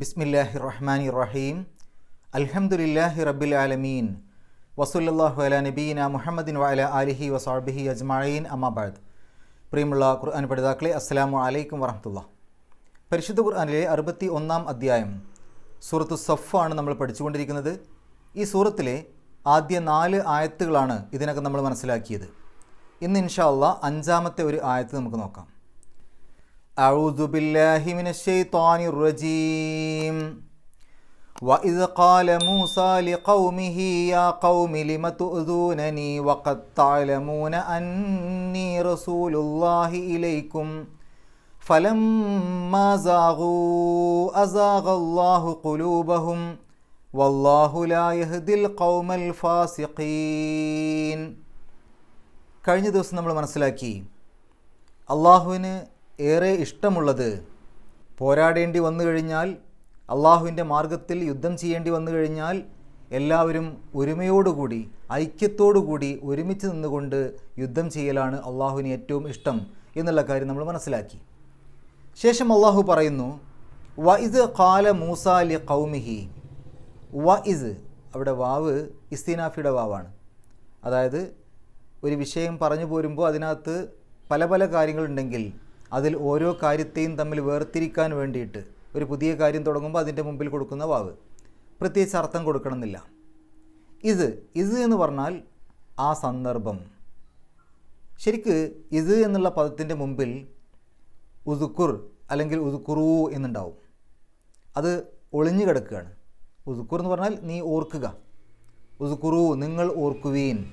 ബിസ്മില്ലാഹി റഹ്മാനി റഹീം അൽഹംദുലില്ലാഹി റബ്ബിൽ ആലമീൻ വസുല്ലാഹു അല നബീന മുഹമ്മദിൻ വഅല ആലിഹി വസാബിഹി അജ്മഈൻ. അമ്മാബാദ് പ്രിയമുള്ള ഖുർആൻ പഠിതാക്കളെ അസ്സലാമു അലൈക്കും വറഹ്മത്തുള്ള. പരിശുദ്ധ ഖുർആാനിലെ അറുപത്തി ഒന്നാം അധ്യായം സൂറത്ത് സഫാണ് നമ്മൾ പഠിച്ചുകൊണ്ടിരിക്കുന്നത്. ഈ സൂറത്തിലെ ആദ്യ നാല് ആയത്തുകളാണ് ഇതിനകം നമ്മൾ മനസ്സിലാക്കിയത്. ഇന്ന് ഇൻഷാ അള്ളാ അഞ്ചാമത്തെ ഒരു ആയത്ത് നമുക്ക് നോക്കാം. أعوذ بالله من الشيطان الرجيم وإذ قال موسى لقومه يا قوم لم تؤذونني وقد تعلمون أني رسول الله إليكم فلما زاغوا أزاغ الله قلوبهم والله لا يهدي القوم الفاسقين കഴിഞ്ഞ ദിവസം നമ്മൾ മനസ്സിലാക്കി അള്ളാഹുവിന് ഏറെ ഇഷ്ടമുള്ളത്. പോരാടേണ്ടി വന്നു കഴിഞ്ഞാൽ അള്ളാഹുവിന്റെ മാർഗത്തിൽ യുദ്ധം ചെയ്യേണ്ടി വന്നു കഴിഞ്ഞാൽ എല്ലാവരും ഒരുമയോടുകൂടി ഐക്യത്തോടുകൂടി ഒരുമിച്ച് നിന്നുകൊണ്ട് യുദ്ധം ചെയ്യലാണ് അള്ളാഹുവിന് ഏറ്റവും ഇഷ്ടം എന്നുള്ള കാര്യം നമ്മൾ മനസ്സിലാക്കി. ശേഷം അള്ളാഹു പറയുന്നു വ ഇത് കാല മൂസ ലി കൗമിഹി വ ഇസ് അവിടെ വാവ് ഇസ്തീനാഫിയുടെ വാവാണ്. അതായത് ഒരു വിഷയം പറഞ്ഞു പോരുമ്പോൾ അതിനകത്ത് പല പല കാര്യങ്ങളുണ്ടെങ്കിൽ അതിൽ ഓരോ കാര്യത്തെയും തമ്മിൽ വേർതിരിക്കാൻ വേണ്ടിയിട്ട് ഒരു പുതിയ കാര്യം തുടങ്ങുമ്പോൾ അതിന്റെ മുമ്പിൽ കൊടുക്കുന്ന വാവ്. പ്രത്യേകിച്ച് അർത്ഥം കൊടുക്കണമെന്നില്ല. ഇത് ഇത് എന്ന് പറഞ്ഞാൽ ആ സന്ദർഭം. ശരിക്ക് ഇത് എന്നുള്ള പദത്തിന്റെ മുമ്പിൽ ഉദുക്കുർ അല്ലെങ്കിൽ ഉദുക്കുറു എന്നുണ്ടാവും. അത് ഒളിഞ്ഞു കിടക്കുകയാണ്. ഉദുക്കുർ എന്ന് പറഞ്ഞാൽ നീ ഓർക്കുക. ഉദുക്കുറു നിങ്ങൾ ഓർക്കുവീൻ.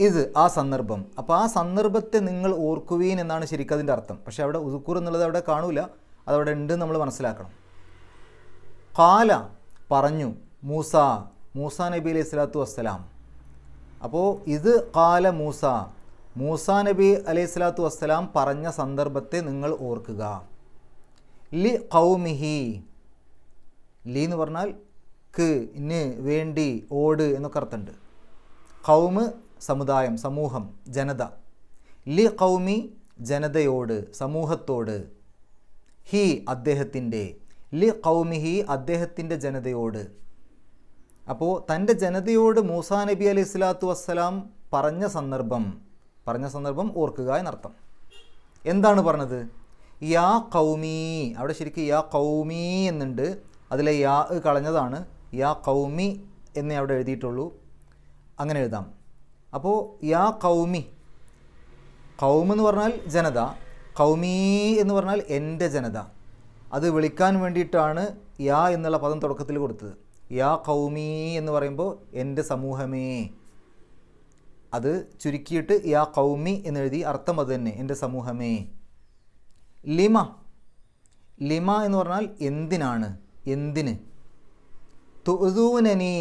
ഇത് ആ സന്ദർഭം. അപ്പോൾ ആ സന്ദർഭത്തെ നിങ്ങൾ ഓർക്കുവീൻ എന്നാണ് ശരിക്കും അതിന്റെ അർത്ഥം. പക്ഷേ അവിടെ ഉദുക്കൂർ എന്നുള്ളത് അവിടെ കാണൂല. അതവിടെ ഉണ്ട് നമ്മൾ മനസ്സിലാക്കണം. കാല പറഞ്ഞു മൂസ മൂസ നബി അലൈഹി സ്വലാത്തു വസ്സലാം. അപ്പോൾ ഇത് കാല മൂസ മൂസ നബി അലൈഹി സ്വലാത്തു വസ്സലാം പറഞ്ഞ സന്ദർഭത്തെ നിങ്ങൾ ഓർക്കുക. ലി കൗമിഹി ലി എന്ന് പറഞ്ഞാൽ ക്ക് വേണ്ടി ഓട് എന്നൊക്കെ അർത്ഥമുണ്ട്. കൗമ് സമുദായം സമൂഹം ജനത. ലി കൗമി ജനതയോട് സമൂഹത്തോട്. ഹി അദ്ദേഹത്തിന്റെ ലി കൗമിഹി അദ്ദേഹത്തിന്റെ ജനതയോട്. അപ്പോൾ തന്റെ ജനതയോട് മൂസാ നബി അലൈഹി സ്വലാത്തു വസ്സലാം പറഞ്ഞ സന്ദർഭം പറഞ്ഞ സന്ദർഭം ഓർക്കുക എന്നർത്ഥം. എന്താണ് പറഞ്ഞത്? യാ കൗമി അവിടെ ശരിക്കും യാ കൗമി എന്നുണ്ട്. അതിലെ യാ കളഞ്ഞതാണ് യാ കൗമി എന്നേ അവിടെ എഴുതിയിട്ടുള്ളൂ. അങ്ങനെ എഴുതാം. അപ്പോൾ യാ കൗമി കൗം എന്ന് പറഞ്ഞാൽ ജനത കൗമി എന്ന് പറഞ്ഞാൽ എന്റെ ജനത. അത് വിളിക്കാൻ വേണ്ടിയിട്ടാണ് യാ എന്നുള്ള പദം തുടക്കത്തിൽ കൊടുത്തത്. യാ കൗമി എന്ന് പറയുമ്പോൾ എന്റെ സമൂഹമേ. അത് ചുരുക്കിയിട്ട് യാ കൗമി എന്നെഴുതി അർത്ഥം അത് തന്നെ എന്റെ സമൂഹമേ. ലിമ ലിമ എന്ന് പറഞ്ഞാൽ എന്തിനാണ്? എന്തിന്? തുതൂനനി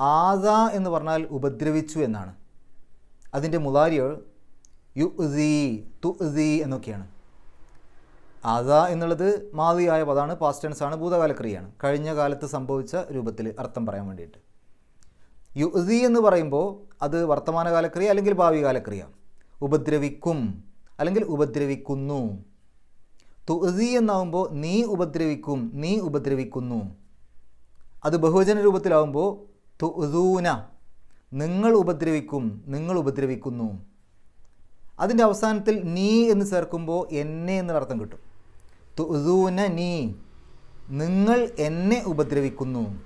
ആദ എന്ന് പറഞ്ഞാൽ ഉപദ്രവിച്ചു എന്നാണ്. അതിന്റെ മുതാരികൾ യു ഉസി തു ഉസി എന്നൊക്കെയാണ്. ആദ എന്നുള്ളത് മാതിയായ പദമാണ് പാസ്റ്റ് ടെൻസ് ആണ് ഭൂതകാലക്രിയയാണ്. കഴിഞ്ഞ കാലത്ത് സംഭവിച്ച രൂപത്തിൽ അർത്ഥം പറയാൻ വേണ്ടിയിട്ട്. യു ഉസി എന്ന് പറയുമ്പോൾ അത് വർത്തമാനകാലക്രിയ അല്ലെങ്കിൽ ഭാവി കാലക്രിയ ഉപദ്രവിക്കും അല്ലെങ്കിൽ ഉപദ്രവിക്കുന്നു. തു തുസി എന്നാവുമ്പോൾ നീ ഉപദ്രവിക്കും നീ ഉപദ്രവിക്കുന്നു. അത് ബഹുവചന രൂപത്തിലാവുമ്പോൾ തുസൂന നിങ്ങൾ ഉപദ്രവിക്കും നിങ്ങൾ ഉപദ്രവിക്കുന്നു. അതിന്റെ അവസാനത്തിൽ നീ എന്ന് ചേർക്കുമ്പോൾ എന്നെ എന്ന് അർത്ഥം കിട്ടും. തുസൂന നീ. നിങ്ങൾ എന്നെ ഉപദ്രവിക്കുന്നു.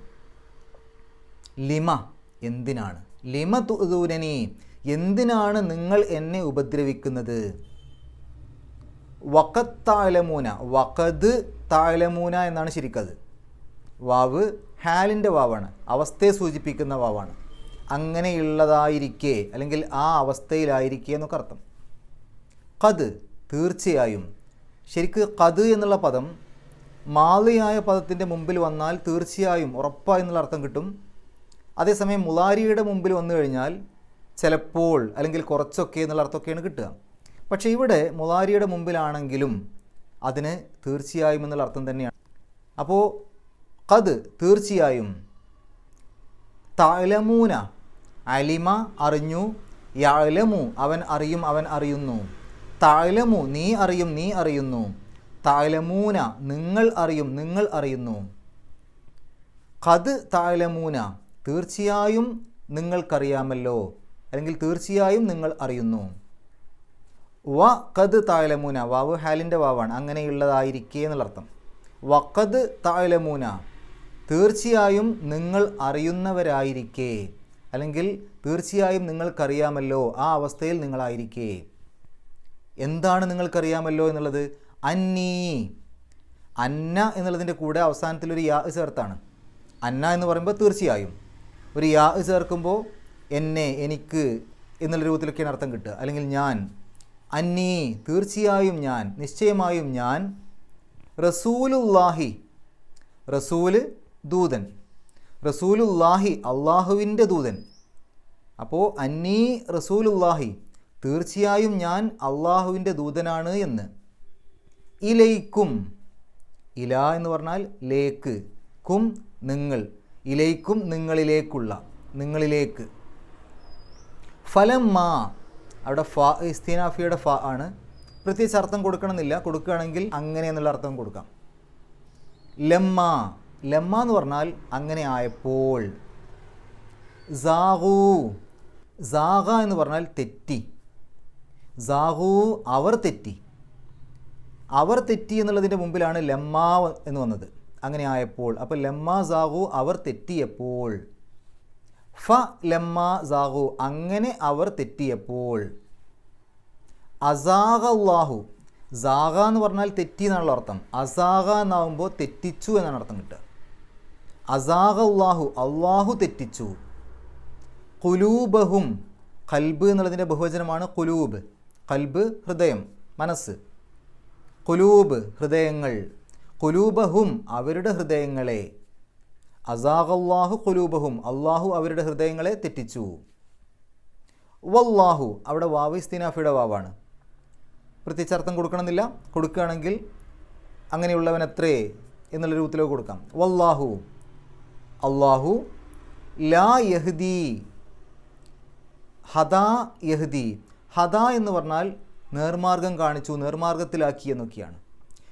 ലിമ എന്തിനാണ്? ലിമ തുസൂനനി എന്തിനാണ് നിങ്ങൾ എന്നെ ഉപദ്രവിക്കുന്നത്? വക്കത്ത് താലമൂന. വക്കത് താലമൂന എന്നാണ് ശരിക്കത്. വാവ് ഹാലിന്റെ വാവാണ്. അവസ്ഥയെ സൂചിപ്പിക്കുന്ന വാവാണ്. അങ്ങനെയുള്ളതായിരിക്കെ അല്ലെങ്കിൽ ആ അവസ്ഥയിലായിരിക്കെ എന്നൊക്കെ അർത്ഥം. കത് തീർച്ചയായും ശരിക്ക് കത് എന്നുള്ള പദം മാലിയായ പദത്തിന്റെ മുമ്പിൽ വന്നാൽ തീർച്ചയായും ഉറപ്പായി എന്നുള്ള അർത്ഥം കിട്ടും. അതേസമയം മുലാരിയുടെ മുമ്പിൽ വന്നു കഴിഞ്ഞാൽ ചിലപ്പോൾ അല്ലെങ്കിൽ കുറച്ചൊക്കെ എന്നുള്ള അർത്ഥമൊക്കെയാണ് കിട്ടുക. പക്ഷേ ഇവിടെ മുലാരിയുടെ മുമ്പിലാണെങ്കിലും അതിന് തീർച്ചയായും എന്നുള്ള അർത്ഥം തന്നെയാണ്. അപ്പോൾ കത് തീർച്ചയായും തലമൂന അലിമ അറിഞ്ഞു. യലമു അവൻ അറിയും അവൻ അറിയുന്നു. തലമു നീ അറിയും നീ അറിയുന്നു. താലമൂന നിങ്ങൾ അറിയും നിങ്ങൾ അറിയുന്നു. ഖദ് താലമൂന തീർച്ചയായും നിങ്ങൾക്കറിയാമല്ലോ. അല്ലെങ്കിൽ തീർച്ചയായും നിങ്ങൾ അറിയുന്നു. വ കത് താലമൂന വാവ് ഹാലിന്റെ വാവാണ്. അങ്ങനെയുള്ളതായിരിക്കേ എന്നുള്ള അർത്ഥം വക്കത് താലമൂന തീർച്ചയായും നിങ്ങൾ അറിയുന്നവരായിരിക്കേ. അല്ലെങ്കിൽ തീർച്ചയായും നിങ്ങൾക്കറിയാമല്ലോ ആ അവസ്ഥയിൽ നിങ്ങളായിരിക്കേ. എന്താണ് നിങ്ങൾക്കറിയാമല്ലോ എന്നുള്ളത്? അന്നീ. അന്ന എന്നുള്ളതിന്റെ കൂടെ അവസാനത്തിൽ ഒരു യാ ചേർത്താണ്. അന്ന എന്ന് പറയുമ്പോൾ തീർച്ചയായും. ഒരു യാ ചേർക്കുമ്പോൾ എന്നെ എനിക്ക് എന്നുള്ള രൂപത്തിലൊക്കെയാണ് അർത്ഥം കിട്ടുക. അല്ലെങ്കിൽ ഞാൻ. അന്നീ. തീർച്ചയായും ഞാൻ. നിശ്ചയമായും ഞാൻ. റസൂലുല്ലാഹി റസൂൽ ദൂതൻ. റസൂലുല്ലാഹി അള്ളാഹുവിന്റെ ദൂതൻ. അപ്പോൾ അന്നീ റസൂലുല്ലാഹി തീർച്ചയായും ഞാൻ അള്ളാഹുവിന്റെ ദൂതനാണ് എന്ന്. ഇലൈക്കും ഇല എന്ന് പറഞ്ഞാൽ ലേക്ക് കും നിങ്ങൾ ഇലൈക്കും നിങ്ങളിലേക്കുള്ള നിങ്ങളിലേക്ക്. ഫലം മാ അവിടെ ഫ ഇസ്തീനാഫിയുടെ ഫ ആണ്. പ്രത്യേകിച്ച് അർത്ഥം കൊടുക്കണമെന്നില്ല. കൊടുക്കുകയാണെങ്കിൽ അങ്ങനെ എന്നുള്ള അർത്ഥം കൊടുക്കാം. ലമ്മ ലമ്മ എന്ന് പറഞ്ഞാൽ അങ്ങനെ ആയപ്പോൾ. സാഹു സാഹ എന്ന് പറഞ്ഞാൽ തെറ്റി. സാഹു അവർ തെറ്റി. അവർ തെറ്റി എന്നുള്ളതിന്റെ മുമ്പിലാണ് ലമ്മ എന്ന് വന്നത്. അങ്ങനെ ആയപ്പോൾ. അപ്പോൾ ലമ്മ സാഹു അവർ തെറ്റിയപ്പോൾ. ഫ ലമ്മ സാഹു അങ്ങനെ അവർ തെറ്റിയപ്പോൾ. അസാഹ അള്ളാഹു സാഹ എന്ന് പറഞ്ഞാൽ തെറ്റി എന്നാണല്ലോ അർത്ഥം. അസാഹ എന്നാവുമ്പോൾ തെറ്റിച്ചു എന്നാണ് അർത്ഥം കിട്ടുക. അസാഖ അള്ളാഹു തെറ്റിച്ചു. കുലൂബഹും കൽബ് എന്നുള്ളതിന്റെ ബഹുവചനമാണ് കുലൂബ് കൽബ് ഹൃദയം മനസ്സ്. കുലൂബ് ഹൃദയങ്ങൾ. കുലൂബഹും അവരുടെ ഹൃദയങ്ങളെ. അസാഖല്ലാഹു കുലൂബഹും അള്ളാഹു അവരുടെ ഹൃദയങ്ങളെ തെറ്റിച്ചു. വല്ലാഹു അവിടെ വാവ് ഇസ്തിനാഫിയുടെ വാവാണ്. പ്രത്യേകിച്ച് അർത്ഥം കൊടുക്കണമെന്നില്ല. കൊടുക്കുകയാണെങ്കിൽ അങ്ങനെയുള്ളവൻ എത്രേ എന്നുള്ള രൂപത്തിലേക്ക് കൊടുക്കാം. വല്ലാഹു. അള്ളാഹു ലാ യഹ്ദി. ഹദാ യഹ്ദി. ഹദ എന്ന് പറഞ്ഞാൽ നേർമാർഗം കാണിച്ചു നേർമാർഗത്തിലാക്കി എന്നൊക്കെയാണ്.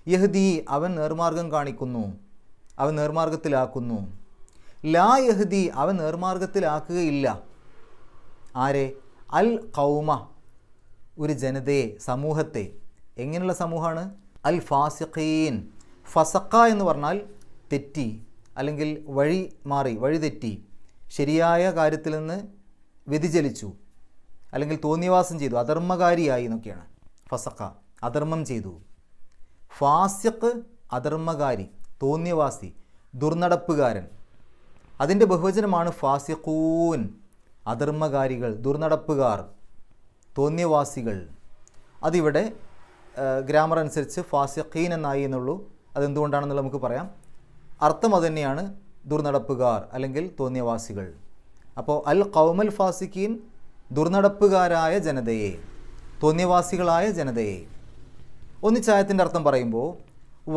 യഹ്ദി അവൻ നേർമാർഗം കാണിക്കുന്നു അവൻ നേർമാർഗത്തിലാക്കുന്നു. ലാ യഹ്ദി അവൻ നേർമാർഗത്തിലാക്കുകയില്ല. ആരെ? അൽ കൗമ ഒരു ജനതയെ സമൂഹത്തെ. എങ്ങനെയുള്ള സമൂഹമാണ്? അൽ ഫാസിഖീൻ. ഫസക്ക എന്ന് പറഞ്ഞാൽ തെറ്റി അല്ലെങ്കിൽ വഴി മാറി വഴിതെറ്റി ശരിയായ കാര്യത്തിൽ നിന്ന് വ്യതിചലിച്ചു അല്ലെങ്കിൽ തോന്നിവാസം ചെയ്തു അധർമ്മകാരിയായി എന്നൊക്കെയാണ്. ഫസഖ അധർമ്മം ചെയ്തു. ഫാസിഖ് അധർമ്മകാരി തോന്നിയവാസി ദുർനടപ്പുകാരൻ. അതിന്റെ ബഹുവചനമാണ് ഫാസിഖൂൻ അധർമ്മകാരികൾ ദുർനടപ്പുകാർ തോന്നിയവാസികൾ. അതിവിടെ ഗ്രാമർ അനുസരിച്ച് ഫാസിഖീൻ എന്നായി എന്നുള്ളൂ. അതെന്തുകൊണ്ടാണെന്നുള്ളത് നമുക്ക് പറയാം. അർത്ഥം അതുതന്നെയാണ് ദുർനടപ്പുകാർ അല്ലെങ്കിൽ തോന്നിയവാസികൾ. അപ്പോൾ അൽ കൗമൽ ഫാസിഖീൻ ദുർനടപ്പുകാരായ ജനതയെ തോന്നിയവാസികളായ ജനതയെ. ഒന്നിച്ചായത്തിന്റെ അർത്ഥം പറയുമ്പോൾ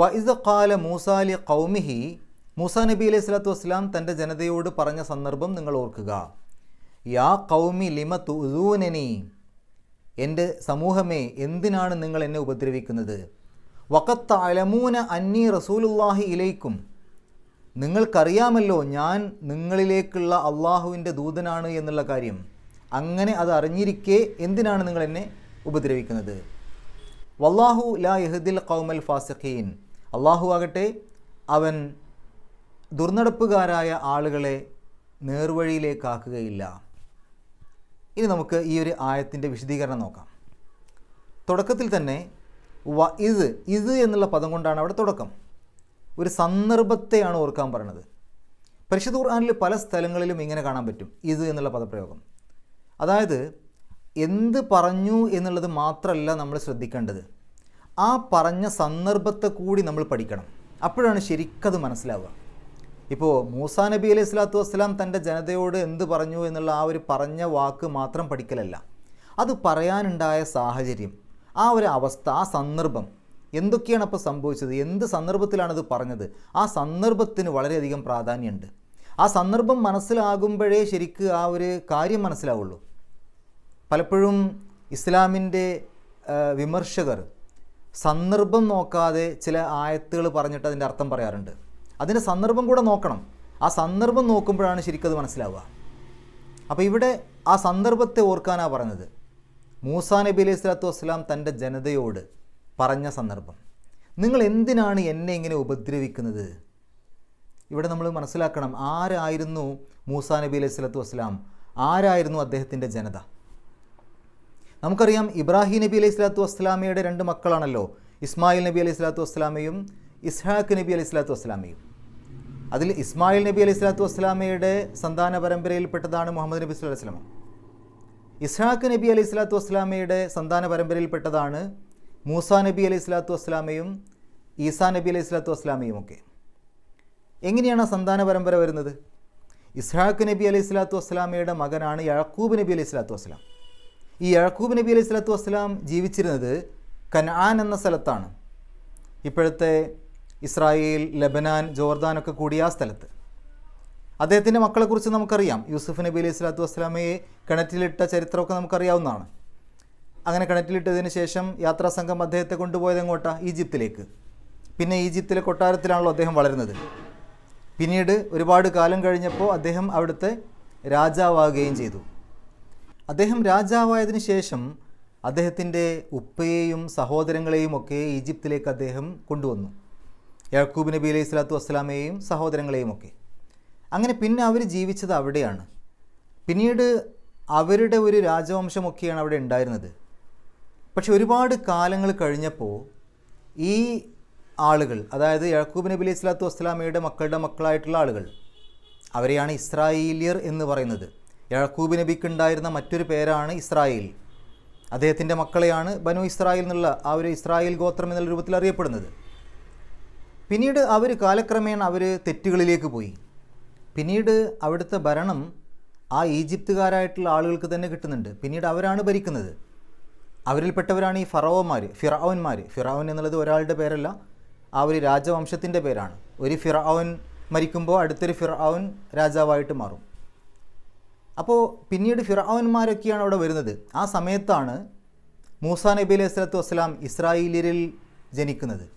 വൈസ് കാല മൂസാലി കൗമിഹി മൂസ നബി അലൈഹി സ്വലാത്തു വസ്സലാം തന്റെ ജനതയോട് പറഞ്ഞ സന്ദർഭം നിങ്ങൾ ഓർക്കുക. യാ കൗമി ലിമ തുസൂനനി എന്റെ സമൂഹമേ എന്തിനാണ് നിങ്ങൾ എന്നെ ഉപദ്രവിക്കുന്നത്? വക്കത്ത് അലമൂന അന്നി റസൂലുല്ലാഹി ഇലൈക്കും നിങ്ങൾക്കറിയാമല്ലോ ഞാൻ നിങ്ങളിലേക്കുള്ള അള്ളാഹുവിന്റെ ദൂതനാണ് എന്നുള്ള കാര്യം. അങ്ങനെ അത് അറിഞ്ഞിരിക്കെ എന്തിനാണ് നിങ്ങൾ എന്നെ ഉപദ്രവിക്കുന്നത്? വല്ലാഹു ലാ യഹദിൽ കൗമൽ ഫാസിഖീൻ. അള്ളാഹു ആകട്ടെ അവൻ ദുർനടപ്പുകാരായ ആളുകളെ നേർവഴിയിലേക്കാക്കുകയില്ല. ഇനി നമുക്ക് ഈ ഒരു ആയത്തിന്റെ വിശദീകരണം നോക്കാം. തുടക്കത്തിൽ തന്നെ വ ഇത് ഇത് എന്നുള്ള പദം കൊണ്ടാണ് അവിടെ തുടക്കം. ഒരു സന്ദർഭത്തെയാണ് ഓർക്കാൻ പറയണത്. പരിശുദ്ധ ഖുർആാനിൽ പല സ്ഥലങ്ങളിലും ഇങ്ങനെ കാണാൻ പറ്റും. ഇത് എന്നുള്ള പദപ്രയോഗം. അതായത് എന്ത് പറഞ്ഞു എന്നുള്ളത് മാത്രമല്ല നമ്മൾ ശ്രദ്ധിക്കേണ്ടത്. ആ പറഞ്ഞ സന്ദർഭത്തെ കൂടി നമ്മൾ പഠിക്കണം. അപ്പോഴാണ് ശരിക്കത് മനസ്സിലാവുക. ഇപ്പോൾ മൂസാ നബി അലൈഹി സ്വലാത്തു വസ്സലാം തന്റെ ജനതയോട് എന്ത് പറഞ്ഞു എന്നുള്ള ആ ഒരു പറഞ്ഞ വാക്ക് മാത്രം പഠിക്കലല്ല. അത് പറയാനുണ്ടായ സാഹചര്യം ആ ഒരു അവസ്ഥ ആ സന്ദർഭം എന്തൊക്കെയാണ് അപ്പോൾ സംഭവിച്ചത്? എന്ത് സന്ദർഭത്തിലാണത് പറഞ്ഞത്? ആ സന്ദർഭത്തിന് വളരെയധികം പ്രാധാന്യമുണ്ട്. ആ സന്ദർഭം മനസ്സിലാകുമ്പോഴേ ശരിക്ക് ആ ഒരു കാര്യം മനസ്സിലാവുള്ളൂ. പലപ്പോഴും ഇസ്ലാമിന്റെ വിമർശകർ സന്ദർഭം നോക്കാതെ ചില ആയത്തുകൾ പറഞ്ഞിട്ട് അതിന്റെ അർത്ഥം പറയാറുണ്ട്. അതിന്റെ സന്ദർഭം കൂടെ നോക്കണം. ആ സന്ദർഭം നോക്കുമ്പോഴാണ് ശരിക്കും അത് മനസ്സിലാവുക. അപ്പോൾ ഇവിടെ ആ സന്ദർഭത്തെ ഓർക്കാനാണ് പറഞ്ഞത്. മൂസാ നബി അലൈഹി സ്വലാത്തു വസ്സലാം തന്റെ ജനതയോട് പറഞ്ഞ സന്ദർഭം. നിങ്ങൾ എന്തിനാണ് എന്നെ ഇങ്ങനെ ഉപദ്രവിക്കുന്നത്? ഇവിടെ നമ്മൾ മനസ്സിലാക്കണം ആരായിരുന്നു മൂസാ നബി അലൈഹി സ്വലാത്തു വസ്സലാം? ആരായിരുന്നു അദ്ദേഹത്തിന്റെ ജനത? നമുക്കറിയാം ഇബ്രാഹിം നബി അലൈഹി സ്വലാത്തു വസ്സലാമയുടെ രണ്ട് മക്കളാണല്ലോ ഇസ്മായിൽ നബി അലൈഹി സ്വലാത്തു വസ്സലാമയും ഇസ്ഹാഖ് നബി അലൈഹി സ്വലാത്തു വസ്സലാമയും. അതിൽ ഇസ്മായിൽ നബി അലൈഹി സ്വലാത്തു വസ്സലാമയുടെ സന്താന പരമ്പരയിൽപ്പെട്ടതാണ് മുഹമ്മദ് നബി വസല്ലം. ഇസ്ഹാഖ് നബി അലൈഹി സ്വലാത്തു വസ്സലാമയുടെ സന്താന പരമ്പരയിൽപ്പെട്ടതാണ് മൂസ നബി അലൈഹി സ്വലാത്തു വസ്സലാമയും ഈസാ നബി അലൈഹി സ്വലാത്തു വസ്സലാമയും ഒക്കെ. എങ്ങനെയാണ് സന്താന പരമ്പര വരുന്നത്? ഇസ്ഹാഖ് നബി അലൈഹി സ്വലാത്തു വസ്സലാമയുടെ മകനാണ് യഴക്കൂബ് നബി അലൈഹി സ്വലാത്തു വസ്സലാം. ഈ യഴക്കൂബ് നബി അലൈഹി സ്വലാത്തു വസ്സലാം ജീവിച്ചിരുന്നത് കനാൻ എന്ന സ്ഥലത്താണ്. ഇപ്പോഴത്തെ ഇസ്രായേൽ ലബനാൻ ജോർദാനൊക്കെ കൂടിയ ആ സ്ഥലത്ത്. അദ്ദേഹത്തിന്റെ മക്കളെക്കുറിച്ച് നമുക്കറിയാം. യൂസുഫ് നബി അലൈഹി സ്വലാത്തു വസ്സലാമയെ കിണറ്റിലിട്ട ചരിത്രമൊക്കെ നമുക്കറിയാവുന്നതാണ്. അങ്ങനെ കിണറ്റിലിട്ടതിന് ശേഷം യാത്രാ സംഘം അദ്ദേഹത്തെ കൊണ്ടുപോയത് എങ്ങോട്ടാ? ഈജിപ്തിലേക്ക്. പിന്നെ ഈജിപ്തിലെ കൊട്ടാരത്തിലാണല്ലോ അദ്ദേഹം വളരുന്നത്. പിന്നീട് ഒരുപാട് കാലം കഴിഞ്ഞപ്പോൾ അദ്ദേഹം അവിടുത്തെ രാജാവാകുകയും ചെയ്തു. അദ്ദേഹം രാജാവായതിനു ശേഷം അദ്ദേഹത്തിന്റെ ഉപ്പയെയും സഹോദരങ്ങളെയും ഒക്കെ ഈജിപ്തിലേക്ക് അദ്ദേഹം കൊണ്ടുവന്നു. യാക്കൂബ് നബി അലൈഹി സ്വലാത്തു വസ്സലാമയെയും സഹോദരങ്ങളെയും ഒക്കെ. അങ്ങനെ പിന്നെ അവർ ജീവിച്ചത് അവിടെയാണ്. പിന്നീട് അവരുടെ ഒരു രാജവംശമൊക്കെയാണ് അവിടെ ഉണ്ടായിരുന്നത്. പക്ഷെ ഒരുപാട് കാലങ്ങൾ കഴിഞ്ഞപ്പോൾ ഈ ആളുകൾ അതായത് യാക്കൂബ് നബി അലൈഹി സ്വലാത്തു വസ്സലാമയുടെ മക്കളുടെ മക്കളായിട്ടുള്ള ആളുകൾ അവരെയാണ് ഇസ്രായേലിയർ എന്ന് പറയുന്നത്. യാക്കൂബ് നബിക്ക് ഉണ്ടായിരുന്ന മറ്റൊരു പേരാണ് ഇസ്രായേൽ. അദ്ദേഹത്തിന്റെ മക്കളെയാണ് ബനു ഇസ്രായേൽ എന്നുള്ള ആ ഒരു ഇസ്രായേൽ ഗോത്രം എന്നുള്ള രൂപത്തിൽ അറിയപ്പെടുന്നത്. പിന്നീട് അവർ കാലക്രമേണ അവർ തെറ്റുകളിലേക്ക് പോയി. പിന്നീട് അവിടുത്തെ ഭരണം ആ ഈജിപ്തുകാരായിട്ടുള്ള ആളുകൾക്ക് തന്നെ കിട്ടുന്നുണ്ട്. പിന്നീട് അവരാണ് ഭരിക്കുന്നത്. അവരിൽപ്പെട്ടവരാണ് ഈ ഫറവന്മാർ ഫിറാവന്മാർ ഫിറാവൻ എന്നുള്ളത് ഒരാളുടെ പേരല്ല ആ ഒരു രാജവംശത്തിന്റെ പേരാണ്. ഒരു ഫിറാവൻ മരിക്കുമ്പോൾ അടുത്തൊരു ഫിറാവൻ രാജാവായിട്ട് മാറും. അപ്പോൾ പിന്നീട് ഫിറാവന്മാരൊക്കെയാണ് അവിടെ വരുന്നത്. ആ സമയത്താണ് മൂസ നബി അലൈഹി സ്വലത്തു വസ്സലാം ഇസ്രായേലിയരിൽ ജനിക്കുന്നത്.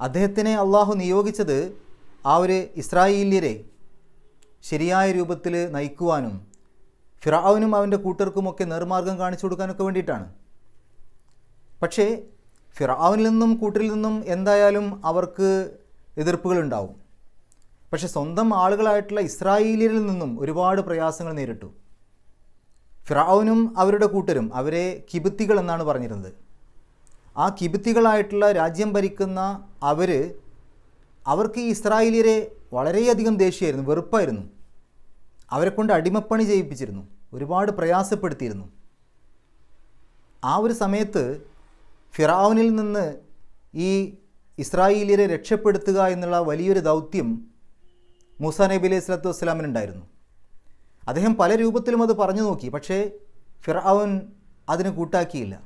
അദ്ദേഹത്തിനെ അള്ളാഹു നിയോഗിച്ചത് ആ ഒരു ഇസ്രായേലിയരെ ശരിയായ രൂപത്തിൽ നയിക്കുവാനും ഫിറാവിനും അവന്റെ കൂട്ടർക്കുമൊക്കെ നേർമാർഗം കാണിച്ചു കൊടുക്കാനൊക്കെ വേണ്ടിയിട്ടാണ്. പക്ഷേ ഫിറാവിൽ നിന്നും കൂട്ടരിൽ നിന്നും എന്തായാലും അവർക്ക് എതിർപ്പുകളുണ്ടാവും. പക്ഷെ സ്വന്തം ആളുകളായിട്ടുള്ള ഇസ്രായേലിയരിൽ നിന്നും ഒരുപാട് പ്രയാസങ്ങൾ നേരിട്ടു. ഫിറാവിനും അവരുടെ കൂട്ടരും അവരെ കിബിത്തികൾ എന്നാണ് പറഞ്ഞിരുന്നത്. ആ കിബിത്തികളായിട്ടുള്ള രാജ്യം ഭരിക്കുന്ന അവർ അവർക്ക് ഈ ഇസ്രായേലിയരെ വളരെയധികം ദേഷ്യമായിരുന്നു വെറുപ്പായിരുന്നു. അവരെ കൊണ്ട് അടിമപ്പണി ചെയ്യിപ്പിച്ചിരുന്നു. ഒരുപാട് പ്രയാസപ്പെടുത്തിയിരുന്നു. ആ ഒരു സമയത്ത് ഫിറാവുനിൽ നിന്ന് ഈ ഇസ്രായേലിയരെ രക്ഷപ്പെടുത്തുക എന്നുള്ള വലിയൊരു ദൗത്യം മൂസ നബി അലൈഹി സ്വലത്തു വസ്സലാമിനുണ്ടായിരുന്നു അദ്ദേഹം പല രൂപത്തിലും അത് പറഞ്ഞു നോക്കി പക്ഷേ ഫിറാവുൻ അതിന് കൂട്ടാക്കിയില്ല.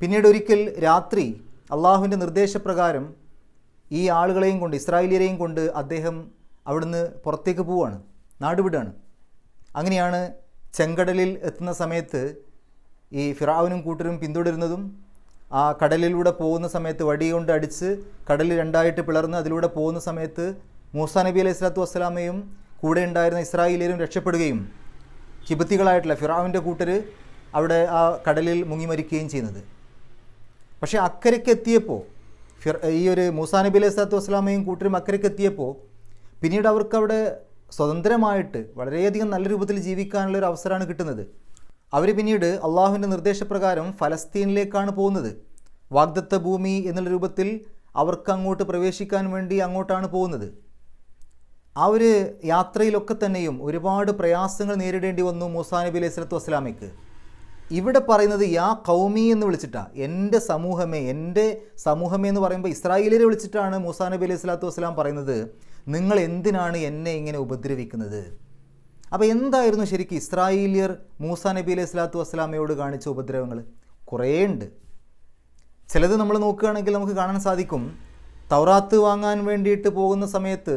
പിന്നീട് ഒരിക്കൽ രാത്രി അള്ളാഹുവിന്റെ നിർദ്ദേശപ്രകാരം ഈ ആളുകളെയും കൊണ്ട് ഇസ്രായേലിയരെയും കൊണ്ട് അദ്ദേഹം അവിടുന്ന് പുറത്തേക്ക് പോവുകയാണ് നാടുവിടാണ്. അങ്ങനെയാണ് ചെങ്കടലിൽ എത്തുന്ന സമയത്ത് ഈ ഫിറാവിനും കൂട്ടരും പിന്തുടരുന്നതും ആ കടലിലൂടെ പോകുന്ന സമയത്ത് വടി കൊണ്ട് അടിച്ച് കടൽ രണ്ടായിട്ട് പിളർന്ന് അതിലൂടെ പോകുന്ന സമയത്ത് മൂസാ നബി അലൈഹി സ്വലാത്തു വസ്സലാമയും കൂടെ ഉണ്ടായിരുന്ന ഇസ്രായേലിയരും രക്ഷപ്പെടുകയും കിബത്തികളായിട്ടുള്ള ഫിറാവിന്റെ കൂട്ടർ അവിടെ ആ കടലിൽ മുങ്ങി മരിക്കുകയും ചെയ്യുന്നത്. പക്ഷേ അക്കരയ്ക്ക് എത്തിയപ്പോൾ ഫിർ ഈ ഒരു മൂസാ നബി അലൈഹി സ്വലാത്തു വസ്സലാമയും കൂട്ടരും അക്കരയ്ക്ക് എത്തിയപ്പോൾ പിന്നീട് അവർക്ക് അവിടെ സ്വതന്ത്രമായിട്ട് വളരെയധികം നല്ല രൂപത്തിൽ ജീവിക്കാനുള്ള ഒരു അവസരമാണ് കിട്ടുന്നത്. അവർ പിന്നീട് അള്ളാഹുവിന്റെ നിർദ്ദേശപ്രകാരം ഫലസ്തീനിലേക്കാണ് പോകുന്നത്. വാഗ്ദത്ത ഭൂമി എന്നുള്ള രൂപത്തിൽ അവർക്ക് അങ്ങോട്ട് പ്രവേശിക്കാൻ വേണ്ടി അങ്ങോട്ടാണ് പോകുന്നത്. ആ ഒരു യാത്രയിലൊക്കെ തന്നെയും ഒരുപാട് പ്രയാസങ്ങൾ നേരിടേണ്ടി വന്നു മൂസാ നബി അലൈഹി സ്വലത്തു വസ്സലാമയ്ക്ക്. ഇവിടെ പറയുന്നത് യാ കൗമി എന്ന് വിളിച്ചിട്ടാണ് എന്റെ സമൂഹമേ എന്റെ സമൂഹമേ എന്ന് പറയുമ്പോൾ ഇസ്രായേലിനെ വിളിച്ചിട്ടാണ് മൂസാ നബി അലൈഹി സ്വലാത്തു വസ്സലാം പറയുന്നത്. നിങ്ങൾ എന്തിനാണ് എന്നെ ഇങ്ങനെ ഉപദ്രവിക്കുന്നത്? അപ്പോൾ എന്തായിരുന്നു ശരിക്കും ഇസ്രായേലിയർ മൂസ നബി അലൈഹി സ്വലാത്തു വസ്സലാമയോട് കാണിച്ച ഉപദ്രവങ്ങൾ കുറേ ഉണ്ട്. ചിലത് നമ്മൾ നോക്കുകയാണെങ്കിൽ നമുക്ക് കാണാൻ സാധിക്കും. തൗറാത്ത് വാങ്ങാൻ വേണ്ടിയിട്ട് പോകുന്ന സമയത്ത്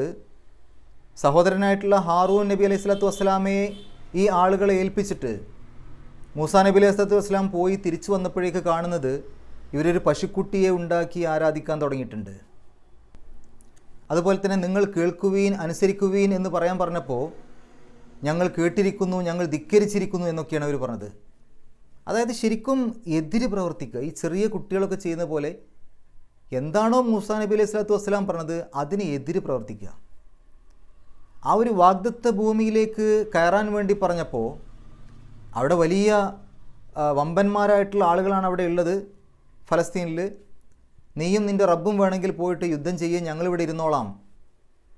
സഹോദരനായിട്ടുള്ള ഹാറൂൻ നബി അലൈഹി സ്വലാത്തു വസ്സലാമയെ ഈ ആളുകളെ ഏൽപ്പിച്ചിട്ട് മൂസാ നബി അലൈഹി സ്വലാത്തു വസ്സലാം പോയി തിരിച്ചു വന്നപ്പോഴേക്ക് കാണുന്നത് ഇവരൊരു പശുക്കുട്ടിയെ ഉണ്ടാക്കി ആരാധിക്കാൻ തുടങ്ങിയിട്ടുണ്ട്. അതുപോലെ തന്നെ നിങ്ങൾ കേൾക്കുവീൻ അനുസരിക്കുവീൻ എന്ന് പറയാൻ പറഞ്ഞപ്പോൾ ഞങ്ങൾ കേട്ടിരിക്കുന്നു ഞങ്ങൾ ധിക്കരിച്ചിരിക്കുന്നു എന്നൊക്കെയാണ് അവർ പറഞ്ഞത്. അതായത് ശരിക്കും എതിര് പ്രവർത്തിക്കുക. ഈ ചെറിയ കുട്ടികളൊക്കെ ചെയ്യുന്ന പോലെ എന്താണോ മൂസാ നബി അലൈഹി സ്വലാത്തു വസ്സലാം പറഞ്ഞത് അതിന് എതിര് പ്രവർത്തിക്കുക. ആ ഒരു വാഗ്ദത്ത ഭൂമിയിലേക്ക് കയറാൻ വേണ്ടി പറഞ്ഞപ്പോൾ അവിടെ വലിയ വമ്പന്മാരായിട്ടുള്ള ആളുകളാണ് അവിടെ ഉള്ളത് ഫലസ്തീനിൽ നീയും നിന്റെ റബ്ബും വേണമെങ്കിൽ പോയിട്ട് യുദ്ധം ചെയ്യുക ഞങ്ങളിവിടെ ഇരുന്നോളാം.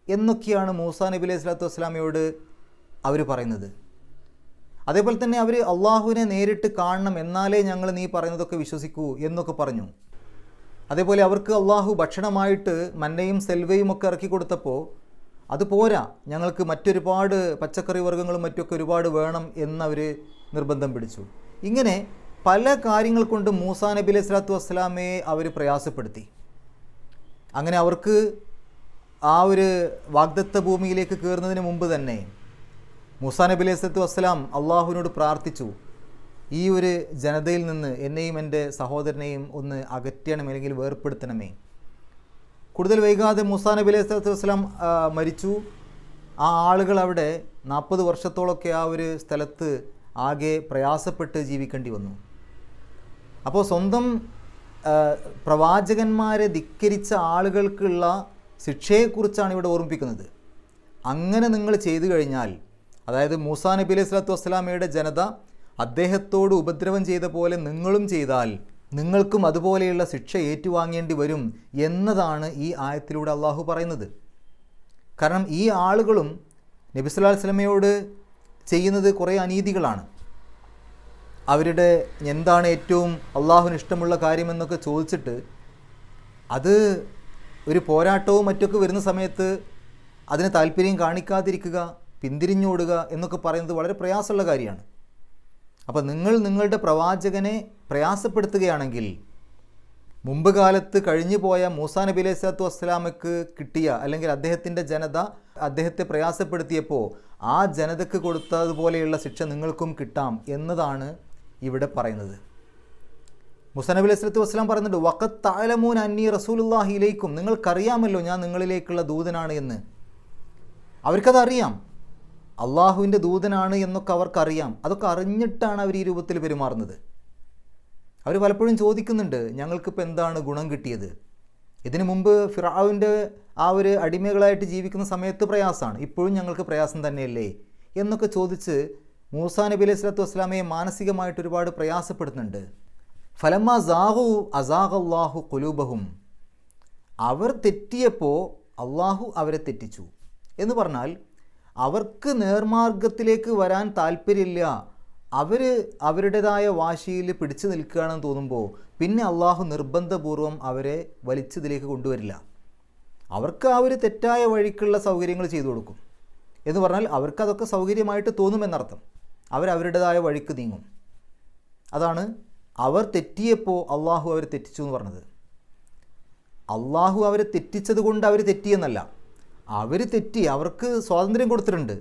എന്നൊക്കെയാണ് മൂസാ നബി അലൈഹി സ്വലാത്തു വസ്സലാമയോട് അവർ പറയുന്നത്. അതേപോലെ തന്നെ അവർ അള്ളാഹുവിനെ നേരിട്ട് കാണണം എന്നാലേ ഞങ്ങൾ നീ പറയുന്നതൊക്കെ വിശ്വസിക്കൂ എന്നൊക്കെ പറഞ്ഞു. അതേപോലെ അവർക്ക് അള്ളാഹു ഭക്ഷണമായിട്ട് മന്നയും സെൽവയും ഒക്കെ ഇറക്കി കൊടുത്തപ്പോൾ അത് പോരാ ഞങ്ങൾക്ക് മറ്റൊരുപാട് പച്ചക്കറി വർഗങ്ങളും മറ്റൊക്കെ ഒരുപാട് വേണം എന്നവർ നിർബന്ധം പിടിച്ചു. ഇങ്ങനെ പല കാര്യങ്ങൾ കൊണ്ട് മൂസാ നബി അലൈഹി സ്വലാത്തു വസ്സലാമയെ അവർ പ്രയാസപ്പെടുത്തി. അങ്ങനെ അവർക്ക് ആ ഒരു വാഗ്ദത്ത ഭൂമിയിലേക്ക് കയറുന്നതിന് മുമ്പ് തന്നെ മൂസാ നബി അലൈഹി സ്വലത്തു വസ്സലാം അള്ളാഹുവിനോട് പ്രാർത്ഥിച്ചു ഈ ഒരു ജനതയിൽ നിന്ന് എന്നെയും എന്റെ സഹോദരനെയും ഒന്ന് അകറ്റണം അല്ലെങ്കിൽ വേർപ്പെടുത്തണമേ. കൂടുതൽ വൈകാതെ മൂസാ നബി അലൈഹി സ്വലത്തു വസ്സലാം മരിച്ചു. ആ ആളുകൾ അവിടെ നാൽപ്പത് വർഷത്തോളമൊക്കെ ആ ഒരു സ്ഥലത്ത് ആകെ പ്രയാസപ്പെട്ട് ജീവിക്കേണ്ടി വന്നു. അപ്പോൾ സ്വന്തം പ്രവാചകന്മാരെ ധിക്കരിച്ച ആളുകൾക്കുള്ള ശിക്ഷയെക്കുറിച്ചാണ് ഇവിടെ ഓർമ്മിപ്പിക്കുന്നത്. അങ്ങനെ നിങ്ങൾ ചെയ്തു കഴിഞ്ഞാൽ അതായത് മൂസാ നബി അലൈഹി സ്വലാത്തു വസ്സലാമയുടെ ജനത അദ്ദേഹത്തോട് ഉപദ്രവം ചെയ്ത പോലെ നിങ്ങളും ചെയ്താൽ നിങ്ങൾക്കും അതുപോലെയുള്ള ശിക്ഷ ഏറ്റുവാങ്ങേണ്ടി വരും എന്നതാണ് ഈ ആയത്തിലൂടെ അള്ളാഹു പറയുന്നത്. കാരണം ഈ ആളുകളും നബി സ്വലാ വസ്ലമയോട് ചെയ്യുന്നത് കുറേ അനീതികളാണ്. അവരുടെ എന്താണ് ഏറ്റവും അള്ളാഹുവിന് ഇഷ്ടമുള്ള കാര്യമെന്നൊക്കെ ചോദിച്ചിട്ട് അത് ഒരു പോരാട്ടവും മറ്റൊക്കെ വരുന്ന സമയത്ത് അതിന് താല്പര്യം കാണിക്കാതിരിക്കുക പിന്തിരിഞ്ഞോടുക എന്നൊക്കെ പറയുന്നത് വളരെ പ്രയാസമുള്ള കാര്യമാണ്. അപ്പോൾ നിങ്ങൾ നിങ്ങളുടെ പ്രവാചകനെ പ്രയാസപ്പെടുത്തുകയാണെങ്കിൽ മുമ്പ് കാലത്ത് കഴിഞ്ഞു പോയ മൂസാ നബി അലൈഹി സ്വലാത്തു വസ്സലാമക്ക് കിട്ടിയ അല്ലെങ്കിൽ അദ്ദേഹത്തിന്റെ ജനത അദ്ദേഹത്തെ പ്രയാസപ്പെടുത്തിയപ്പോൾ ആ ജനതയ്ക്ക് കൊടുത്തതുപോലെയുള്ള ശിക്ഷ നിങ്ങൾക്കും കിട്ടാം എന്നതാണ് ഇവിടെ പറയുന്നത്. മുസനബി അലൈഹി വസ്സലാം പറയുന്നുണ്ട് വക്കത്ത് താലമൂൻ അന്നി റസൂലുല്ലാഹിയിലേക്കും നിങ്ങൾക്കറിയാമല്ലോ ഞാൻ നിങ്ങളിലേക്കുള്ള ദൂതനാണ് എന്ന്. അവർക്കത് അറിയാം അള്ളാഹുവിന്റെ ദൂതനാണ് എന്നൊക്കെ അവർക്കറിയാം. അതൊക്കെ അറിഞ്ഞിട്ടാണ് അവർ ഈ രൂപത്തിൽ പെരുമാറുന്നത്. അവർ പലപ്പോഴും ചോദിക്കുന്നുണ്ട് ഞങ്ങൾക്കിപ്പോൾ എന്താണ് ഗുണം കിട്ടിയത്? ഇതിനു മുമ്പ് ഫിറാവിന്റെ ആ ഒരു അടിമകളായിട്ട് ജീവിക്കുന്ന സമയത്ത് പ്രയാസമാണ്. ഇപ്പോഴും ഞങ്ങൾക്ക് പ്രയാസം തന്നെയല്ലേ? എന്നൊക്കെ ചോദിച്ച് മൂസാ നബി അലൈഹി സ്വലത്തു വസ്സലാമയെ മാനസികമായിട്ട് ഒരുപാട് പ്രയാസപ്പെടുന്നുണ്ട്. ഫലമ്മ സാഹു അസാഖല്ലാഹു കുലൂബഹും അവർ തെറ്റിയപ്പോൾ അള്ളാഹു അവരെ തെറ്റിച്ചു. എന്ന് പറഞ്ഞാൽ അവർക്ക് നേർമാർഗത്തിലേക്ക് വരാൻ താല്പര്യമില്ല. അവർ അവരുടേതായ വാശിയിൽ പിടിച്ചു നിൽക്കുകയാണെന്ന് തോന്നുമ്പോൾ പിന്നെ അള്ളാഹു നിർബന്ധപൂർവം അവരെ വലിച്ചതിലേക്ക് കൊണ്ടുവരില്ല. അവർക്ക് ആ ഒരു തെറ്റായ വഴിക്കുള്ള സൗകര്യങ്ങൾ ചെയ്തു കൊടുക്കും. എന്ന് പറഞ്ഞാൽ അവർക്കതൊക്കെ സൗകര്യമായിട്ട് തോന്നുമെന്നർത്ഥം. അവരവരുടേതായ വഴിക്ക് നീങ്ങും. അതാണ് അവർ തെറ്റിയപ്പോൾ അള്ളാഹു അവരെ തെറ്റിച്ചു എന്ന് പറഞ്ഞത്. അള്ളാഹു അവരെ തെറ്റിച്ചത് കൊണ്ട് അവർ തെറ്റിയെന്നല്ല അവർ തെറ്റി അവർക്ക് സ്വാതന്ത്ര്യം കൊടുത്തിട്ടുണ്ട്.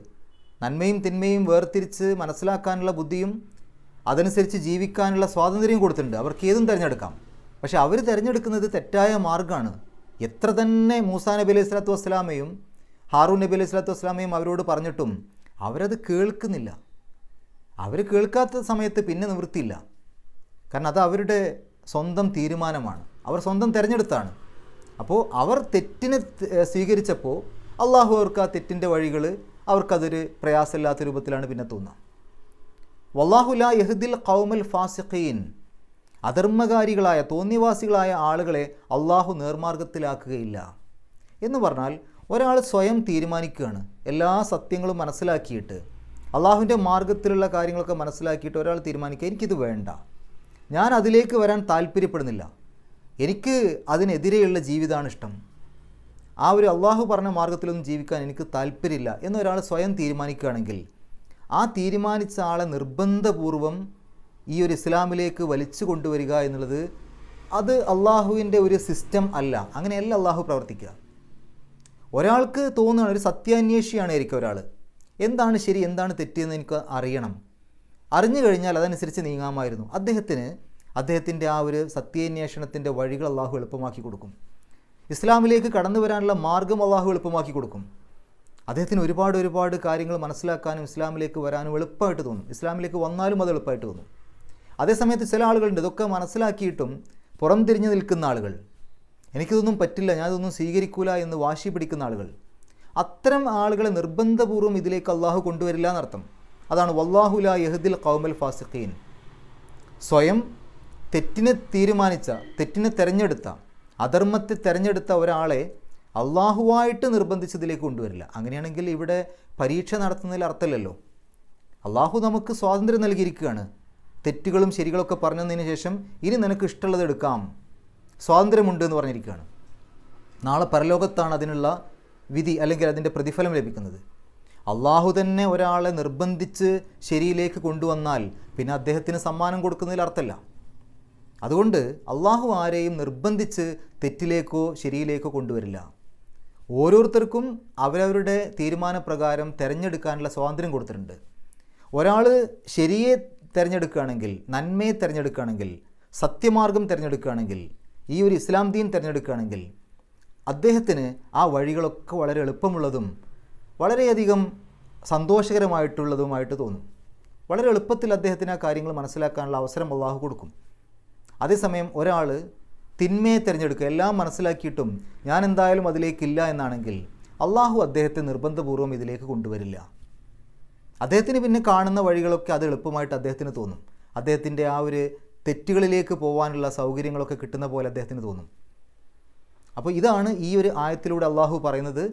നന്മയും തിന്മയും വേർതിരിച്ച് മനസ്സിലാക്കാനുള്ള ബുദ്ധിയും അതനുസരിച്ച് ജീവിക്കാനുള്ള സ്വാതന്ത്ര്യം കൊടുത്തിട്ടുണ്ട്. അവർക്ക് ഏതും തിരഞ്ഞെടുക്കാം. പക്ഷെ അവർ തിരഞ്ഞെടുക്കുന്നത് തെറ്റായ മാർഗമാണ്. എത്ര തന്നെ മൂസാ നബി അലൈഹി സ്വലാത്തു വസ്സലാമയും ഹാറൂൻ നബി അലൈഹി സ്വലാത്തു വസ്സലാമയും അവരോട് പറഞ്ഞിട്ടും അവരത് കേൾക്കുന്നില്ല. അവർ കേൾക്കാത്ത സമയത്ത് പിന്നെ നിവൃത്തിയില്ല. കാരണം അത് അവരുടെ സ്വന്തം തീരുമാനമാണ്. അവർ സ്വന്തം തിരഞ്ഞെടുത്താണ്. അപ്പോൾ അവർ തെറ്റിനെ സ്വീകരിച്ചപ്പോൾ അള്ളാഹു അവർക്ക് ആ തെറ്റിന്റെ വഴികൾ അവർക്കതൊരു പ്രയാസമില്ലാത്ത രൂപത്തിലാണ് പിന്നെ തോന്നുക. വല്ലാഹുല യഹ്ദിൽ കൗമൽ ഫാസിഖീൻ. അധർമ്മകാരികളായ തോന്നിവാസികളായ ആളുകളെ അള്ളാഹു നേർമാർഗത്തിലാക്കുകയില്ല. എന്ന് പറഞ്ഞാൽ ഒരാൾ സ്വയം തീരുമാനിക്കുകയാണ്. എല്ലാ സത്യങ്ങളും മനസ്സിലാക്കിയിട്ട് അള്ളാഹുവിന്റെ മാർഗത്തിലുള്ള കാര്യങ്ങളൊക്കെ മനസ്സിലാക്കിയിട്ട് ഒരാൾ തീരുമാനിക്കുക എനിക്കിത് വേണ്ട. ഞാൻ അതിലേക്ക് വരാൻ താല്പര്യപ്പെടുന്നില്ല. എനിക്ക് അതിനെതിരെയുള്ള ജീവിതമാണ് ഇഷ്ടം. ആ ഒരു അള്ളാഹു പറഞ്ഞ മാർഗത്തിലൊന്നും ജീവിക്കാൻ എനിക്ക് താല്പര്യമില്ല എന്നൊരാൾ സ്വയം തീരുമാനിക്കുകയാണെങ്കിൽ ആ തീരുമാനിച്ച ആളെ നിർബന്ധപൂർവം ഈ ഒരു ഇസ്ലാമിലേക്ക് വലിച്ചു കൊണ്ടുവരിക എന്നുള്ളത് അത് അള്ളാഹുവിന്റെ ഒരു സിസ്റ്റം അല്ല. അങ്ങനെയല്ല അള്ളാഹു പ്രവർത്തിക്കുക. ഒരാൾക്ക് തോന്നുകയാണ് ഒരു സത്യാന്വേഷിയാണ് ആയിരിക്കും ഒരാൾ. എന്താണ് ശരി എന്താണ് തെറ്റിയെന്ന് എനിക്ക് അറിയണം. അറിഞ്ഞു കഴിഞ്ഞാൽ അതനുസരിച്ച് നീങ്ങാമായിരുന്നു. അദ്ദേഹത്തിന് അദ്ദേഹത്തിന്റെ ആ ഒരു സത്യാന്വേഷണത്തിന്റെ വഴികൾ അള്ളാഹു എളുപ്പമാക്കി കൊടുക്കും. ഇസ്ലാമിലേക്ക് കടന്നു വരാനുള്ള മാർഗം അള്ളാഹു എളുപ്പമാക്കി കൊടുക്കും. അദ്ദേഹത്തിന് ഒരുപാട് ഒരുപാട് കാര്യങ്ങൾ മനസ്സിലാക്കാനും ഇസ്ലാമിലേക്ക് വരാനും എളുപ്പമായിട്ട് തോന്നും. ഇസ്ലാമിലേക്ക് വന്നാലും അത് എളുപ്പമായിട്ട് തോന്നും. അതേസമയത്ത് ചില ആളുകളുണ്ട് ഇതൊക്കെ മനസ്സിലാക്കിയിട്ടും പുറം തിരിഞ്ഞു നിൽക്കുന്ന ആളുകൾ. എനിക്കിതൊന്നും പറ്റില്ല ഞാനിതൊന്നും സ്വീകരിക്കൂല എന്ന് വാശി പിടിക്കുന്ന ആളുകൾ. അത്തരം ആളുകളെ നിർബന്ധപൂർവം ഇതിലേക്ക് അള്ളാഹു കൊണ്ടുവരില്ല എന്നർത്ഥം. അതാണ് വല്ലാഹുല യഹദിൽ കൗമൽ ഫാസിഖീൻ. സ്വയം തെറ്റിനെ തീരുമാനിച്ച തെറ്റിനെ തിരഞ്ഞെടുത്ത അധർമ്മത്തെ തിരഞ്ഞെടുത്ത ഒരാളെ അള്ളാഹുവായിട്ട് നിർബന്ധിച്ചതിലേക്ക് കൊണ്ടുവരില്ല. അങ്ങനെയാണെങ്കിൽ ഇവിടെ പരീക്ഷ നടത്തുന്നതിൽ അർത്ഥമില്ലല്ലോ. അള്ളാഹു നമുക്ക് സ്വാതന്ത്ര്യം നൽകിയിരിക്കുകയാണ്. തെറ്റുകളും ശരികളൊക്കെ പറഞ്ഞതിന് ശേഷം ഇനി നിനക്ക് ഇഷ്ടമുള്ളത് എടുക്കാം. സ്വാതന്ത്ര്യമുണ്ട് എന്ന് പറഞ്ഞിരിക്കുകയാണ്. നാളെ പരലോകത്താണ് അതിനുള്ള വിധി അല്ലെങ്കിൽ അതിന്റെ പ്രതിഫലം ലഭിക്കുന്നത്. അള്ളാഹു തന്നെ ഒരാളെ നിർബന്ധിച്ച് ശരിയിലേക്ക് കൊണ്ടുവന്നാൽ പിന്നെ അദ്ദേഹത്തിന് സമ്മാനം കൊടുക്കുന്നതിൽ അർത്ഥമില്ല. അതുകൊണ്ട് അള്ളാഹു ആരെയും നിർബന്ധിച്ച് തെറ്റിലേക്കോ ശരിയിലേക്കോ കൊണ്ടുവരില്ല. ഓരോരുത്തർക്കും അവരവരുടെ തീരുമാനപ്രകാരം തിരഞ്ഞെടുക്കാനുള്ള സ്വാതന്ത്ര്യം കൊടുത്തിട്ടുണ്ട്. ഒരാൾ ശരിയെ തിരഞ്ഞെടുക്കുകയാണെങ്കിൽ നന്മയെ തിരഞ്ഞെടുക്കുകയാണെങ്കിൽ സത്യമാർഗം തിരഞ്ഞെടുക്കുകയാണെങ്കിൽ ഈ ഒരു ഇസ്ലാം ദീൻ തിരഞ്ഞെടുക്കുകയാണെങ്കിൽ അദ്ദേഹത്തിന് ആ വഴികളൊക്കെ വളരെ എളുപ്പമുള്ളതും വളരെയധികം സന്തോഷകരമായിട്ടുള്ളതുമായിട്ട് തോന്നും. വളരെ എളുപ്പത്തിൽ അദ്ദേഹത്തിന് ആ കാര്യങ്ങൾ മനസ്സിലാക്കാനുള്ള അവസരം അള്ളാഹു കൊടുക്കും. അതേസമയം ഒരാൾ തിന്മയെ തിരഞ്ഞെടുക്കുക എല്ലാം മനസ്സിലാക്കിയിട്ടും ഞാൻ എന്തായാലും അതിലേക്കില്ല എന്നാണെങ്കിൽ അള്ളാഹു അദ്ദേഹത്തെ നിർബന്ധപൂർവം ഇതിലേക്ക് കൊണ്ടുവരില്ല. അദ്ദേഹത്തിന് പിന്നെ കാണുന്ന വഴികളൊക്കെ അത് എളുപ്പമായിട്ട് അദ്ദേഹത്തിന് തോന്നും. അദ്ദേഹത്തിന്റെ ആ ഒരു തെറ്റുകളിലേക്ക് പോകാനുള്ള സൗകര്യങ്ങളൊക്കെ കിട്ടുന്ന പോലെ അദ്ദേഹത്തിന് തോന്നും. അപ്പോൾ ഇതാണ് ഈ ഒരു ആയത്തിലൂടെ അള്ളാഹു പറയുന്നത്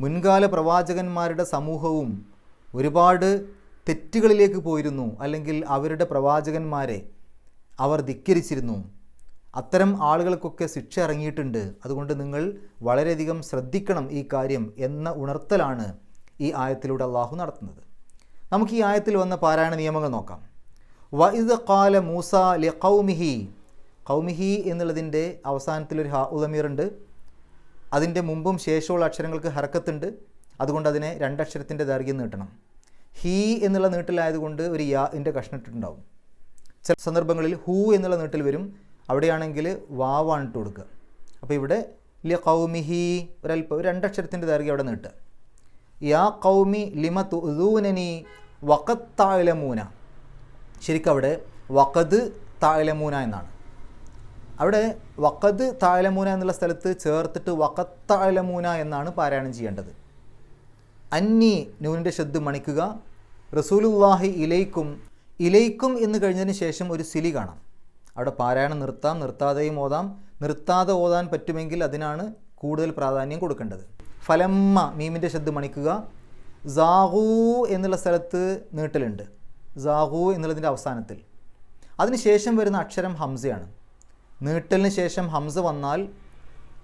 മുൻകാല പ്രവാചകന്മാരുടെ സമൂഹവും ഒരുപാട് തെറ്റുകളിലേക്ക് പോയിരുന്നു അല്ലെങ്കിൽ അവരുടെ പ്രവാചകന്മാരെ അവർ ധിക്കരിച്ചിരുന്നു. അത്തരം ആളുകൾക്കൊക്കെ ശിക്ഷ ഇറങ്ങിയിട്ടുണ്ട്. അതുകൊണ്ട് നിങ്ങൾ വളരെയധികം ശ്രദ്ധിക്കണം ഈ കാര്യം എന്ന ഉണർത്തലാണ് ഈ ആയത്തിലൂടെ അള്ളാഹു നടത്തുന്നത്. നമുക്ക് ഈ ആയത്തിൽ വന്ന പാരായണ നിയമങ്ങൾ നോക്കാം. വൈദ് കാല മൂസ ലി ഖൗമിഹി ഖൗമിഹി എന്നുള്ളതിന്റെ അവസാനത്തിലൊരു ഹാ ഉദമീറുണ്ട്. അതിന്റെ മുമ്പും ശേഷമുള്ള അക്ഷരങ്ങൾക്ക് ഹർക്കത്തുണ്ട് അതുകൊണ്ട് അതിനെ രണ്ടക്ഷരത്തിന്റെ ദൈർഘ്യം നീട്ടണം. ഹീ എന്നുള്ള നീട്ടലായതുകൊണ്ട് ഒരു യാ ഇന്റെ കഷ്ണിട്ടുണ്ടാവും ചില സന്ദർഭങ്ങളിൽ ഹൂ എന്നുള്ള നീട്ടിൽ വരും. അവിടെയാണെങ്കിൽ വാവാണ് ഇട്ട് കൊടുക്കുക. അപ്പോൾ ഇവിടെ ലി കൗമിഹി ഒരല്പം ഒരു രണ്ടക്ഷരത്തിന്റെ ദൈർഘ്യം അവിടെ നീട്ടുക. യാ കൗമി ലിമ തുദൂനനി വക്കത്തായലമൂന ശരിക്കും അവിടെ വഖദ് തായലമൂന എന്നാണ്. അവിടെ വഖദ് താഴലമൂന എന്നുള്ള സ്ഥലത്ത് ചേർത്തിട്ട് വക്കത്ത് എന്നാണ് പാരായണം ചെയ്യേണ്ടത്. അന്നി നൂനിന്റെ ശബ്ദം മണിക്കുക റസൂലുല്ലാഹി ഇലൈക്കും ഇലൈക്കും എന്ന് കഴിഞ്ഞതിന് ശേഷം ഒരു സിലി കാണാം. അവിടെ പാരായണം നിർത്താം നിർത്താതെയും ഓതാം. നിർത്താതെ ഓതാൻ പറ്റുമെങ്കിൽ അതിനാണ് കൂടുതൽ പ്രാധാന്യം കൊടുക്കേണ്ടത്. ഫലമ്മ മീമിന്റെ ശബ്ദം മണിക്കുക സാഹൂ എന്നുള്ള സ്ഥലത്ത് നീട്ടലുണ്ട്. സാഹൂ എന്നുള്ളതിന്റെ അവസാനത്തിൽ. അതിനുശേഷം വരുന്ന അക്ഷരം ഹംസയാണ്. നീട്ടലിന് ശേഷം ഹംസ വന്നാൽ